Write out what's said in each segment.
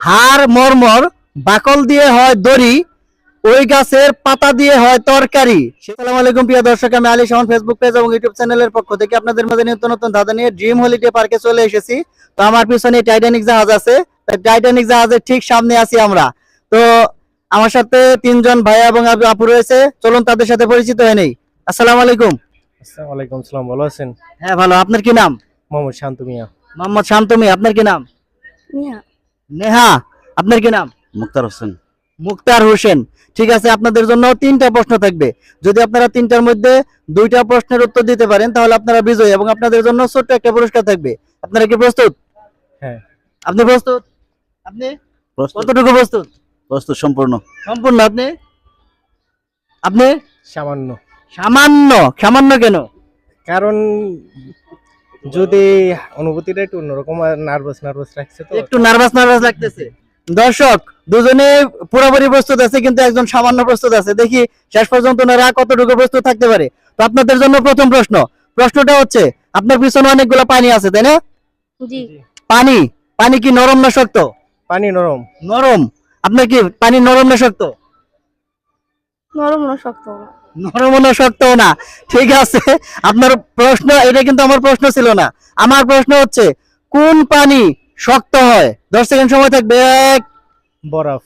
হাড় মর্মর বাকল দিয়ে হয় দড়ি ওই গাছের পাতা দিয়ে হয় তরকারি। আসসালামু আলাইকুম প্রিয় দর্শক আমি আলী শাহন ফেসবুক পেজ এবং ইউটিউব চ্যানেলের পক্ষ থেকে আপনাদের মাঝে নিত্য নতুন ধাঁধা নিয়ে ড্রিম হলিডে পার্কে চলে এসেছি। তো আমার পিছনে টাইটানিক জাহাজ আছে। টাইটানিক জাহাজের ঠিক সামনে আছি আমরা। তো আমার সাথে তিনজন ভাইয়া এবং আপু রয়েছে। চলুন তাদের সাথে পরিচিত হয়ে নেই। আসসালামু আলাইকুম। আসসালামু আলাইকুম সালাম ভালো আছেন? হ্যাঁ ভালো। আপনার কি নাম? মোহাম্মদ শান্ত মিয়া। মোহাম্মদ শান্তমি আপনার কি নাম? মিয়া। নেহা আপনার কি নাম? মুক্তার হোসেন। মুক্তার হোসেন। ঠিক আছে আপনাদের জন্য তিনটা প্রশ্ন থাকবে। যদি আপনারা তিনটার মধ্যে দুইটা প্রশ্নের উত্তর দিতে পারেন তাহলে আপনারা বিজয়ী এবং আপনাদের জন্য ছোট্ট একটা পুরস্কার থাকবে। আপনারা কি প্রস্তুত? হ্যাঁ। আপনি প্রস্তুত? আপনি? কতটুকু প্রস্তুত? প্রস্তুত সম্পূর্ণ। সম্পূর্ণ আপনি? আপনি? সামান্য। সামান্য। সামান্য কেন? কারণ যদি অনুভূতিটা একটু অন্যরকম নার্ভাস নার্ভাস লাগছে তো। একটু নার্ভাস নার্ভাস লাগতেছে। দর্শক দুজনে পুরোপুরি প্রস্তুত আছে কিন্তু একজন সামান্য প্রস্তুত আছে। দেখি শেষ পর্যন্ত ওনারা কতটুকু প্রস্তুত থাকতে পারে। তো আপনাদের জন্য প্রথম প্রশ্ন। প্রশ্নটা হচ্ছে আপনার পিছনে অনেকগুলো পানি আছে তাই না? জি। পানি পানি কি নরম না শক্ত? পানি নরম। নরম। আপনার কি পানি নরম না শক্ত? নরম না শক্ত। শক্ত না। ঠিক আছে আপনার প্রশ্ন এটা কিন্তু আমার প্রশ্ন ছিল না। আমার প্রশ্ন হচ্ছে কোন পানি শক্ত হয়? দশ সেকেন্ড সময় থাকবে এক। বরফ।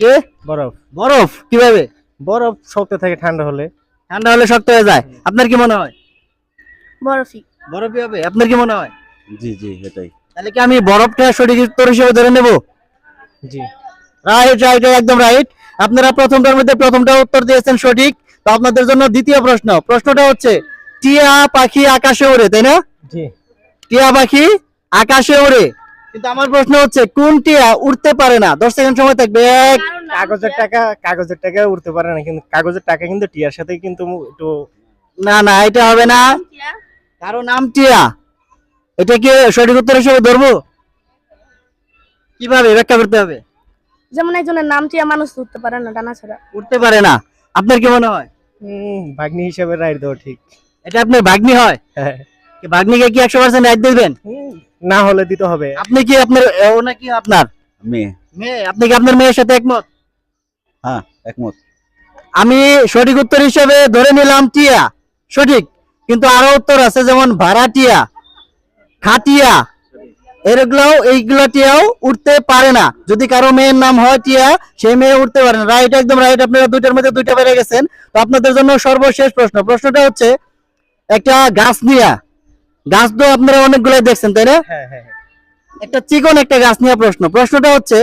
কে বরফ। বরফ? কীভাবে? বরফ শক্ত থাকে ঠান্ডা হলে। ঠান্ডা হলে শক্ত হয়ে যায়। আপনার কি মনে হয়? বরফি বরফই হবে? আপনার কি মনে হয়? জি জি এটাই। তাহলে কি আমি বরফটা সঠিক উত্তর হিসেবে ধরে নেব? জি। রাইট রাইট একদম রাইট আপনারা প্রথমটার মধ্যে প্রথমটা উত্তর দিয়েছেন সঠিক। তো আপনাদের জন্য দ্বিতীয় প্রশ্ন। প্রশ্নটা হচ্ছে টিয়া পাখি আকাশে ওড়ে তাই না? টিয়া পাখি আকাশে ওড়ে। কিন্তু আমার প্রশ্ন হচ্ছে কোন টিয়া উড়তে পারে না? দশ সেকেন্ড সময় থাকবে কাগজের টাকা কাগজের টাকা উঠতে পারে না কিন্তু কাগজের টাকা কিন্তু টিয়ার সাথে কিন্তু একটু না না এটা হবে না। কারও নাম টিয়া। এটা কি সঠিক উত্তর হিসেবে ধরবো? কীভাবে? ব্যাখ্যা করতে হবে। যেমন একজনের নাম টিয়া মানুষ উঠতে পারে না ডানা ছাড়া। উঠতে পারে না। আপনার কি মনে হয়? ভাগ্নি হিসাবে রাইট দেওয়া ঠিক। এটা আপনার ভাগ্নি হয়? হ্যাঁ। কি ভাগ্নিকে কি একশো পার্সেন্ট রাইট দিবেন? না হলে দিতে হবে। আপনি কি আপনার ও নাকি আপনার? মেয়ে। মেয়ে আপনি কি আপনার মেয়ের সাথে একমত? হ্যাঁ একমত। আমি সঠিক উত্তর হিসেবে ধরে নিলাম টিয়া। সঠিক। কিন্তু আরও উত্তর আছে যেমন ভাড়াটিয়া খাটিয়া এগুলাও এইগুলো টিয়াও উঠতে পারে না। যদি কারও মেয়ের নাম হয় টিয়া সেই মেয়ে উঠতে পারে না। রাইট একদম রাইট আপনারা দুইটার মধ্যে দুইটা বেড়ে গেছেন। তো আপনাদের জন্য সর্বশেষ প্রশ্ন। প্রশ্নটা হচ্ছে একটা গাছ নিয়া গাছ তো আপনারা অনেকগুলো দেখছেন তাই না? হ্যাঁ হ্যাঁ হ্যাঁ। একটা চিকন একটা গাছ নিয়ে প্রশ্ন। প্রশ্নটা হচ্ছে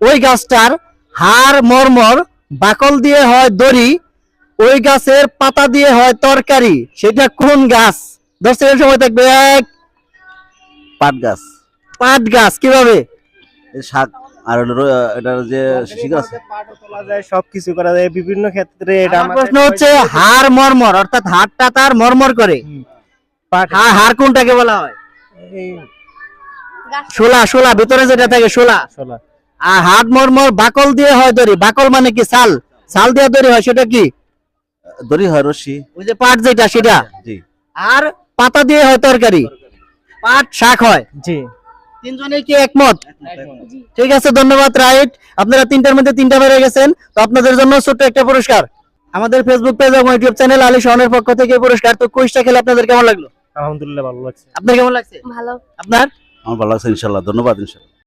ওই গাছটার হাড় মর্মর বাকল দিয়ে হয় দড়ি ওই গাছের পাতা দিয়ে হয় তরকারি সেটা কোন গাছ? দশ সেকেন্ড সময় থাকবে এক পাট গাছ। পাট গাছ কীভাবে? শাক আর হলো এটার যে শিকড় আছে। তোলা যায় সবকিছু করা যায় বিভিন্ন ক্ষেত্রে এটা আমার প্রশ্ন হচ্ছে হাড় মর্মর অর্থাৎ হাড়টা তার মর্মর করে। হুম, পাট হা- হাড় কোনটাকে বলা হয়? শোলা শোলা ভিতরে যেটা থাকে শোলা। শোলা। আর হাড় মর্মর বাকল দিয়ে হয় দড়ি। বাকল মানে কি? সাল সাল দিয়ে দড়ি হয় সেটা কি? দড়ি হয় রশি। ওই যে পাট যেটা সেটা। জি। আর পাতা দিয়ে হয় তরকারি। পাট শাক হয়। জি। তিনজনে কি একমত? ঠিক আছে ধন্যবাদ রাইট। আপনারা তিনটার মধ্যে তিনটা বেড়ে গেছেন। তো আপনাদের জন্য ছোট্ট একটা পুরস্কার। আমাদের ফেসবুক পেজ এবং ইউটিউব চ্যানেল আলী পক্ষ থেকে পুরস্কার। তো কুইজটা খেলে আপনাদের কেমন লাগল? আলহামদুলিল্লাহ ভালো লাগছে। আপনার কেমন লাগছে? ভালো। আপনার? আমার ভালো লাগছে ইনশাল্লাহ। ধন্যবাদ ইনশাল্লাহ।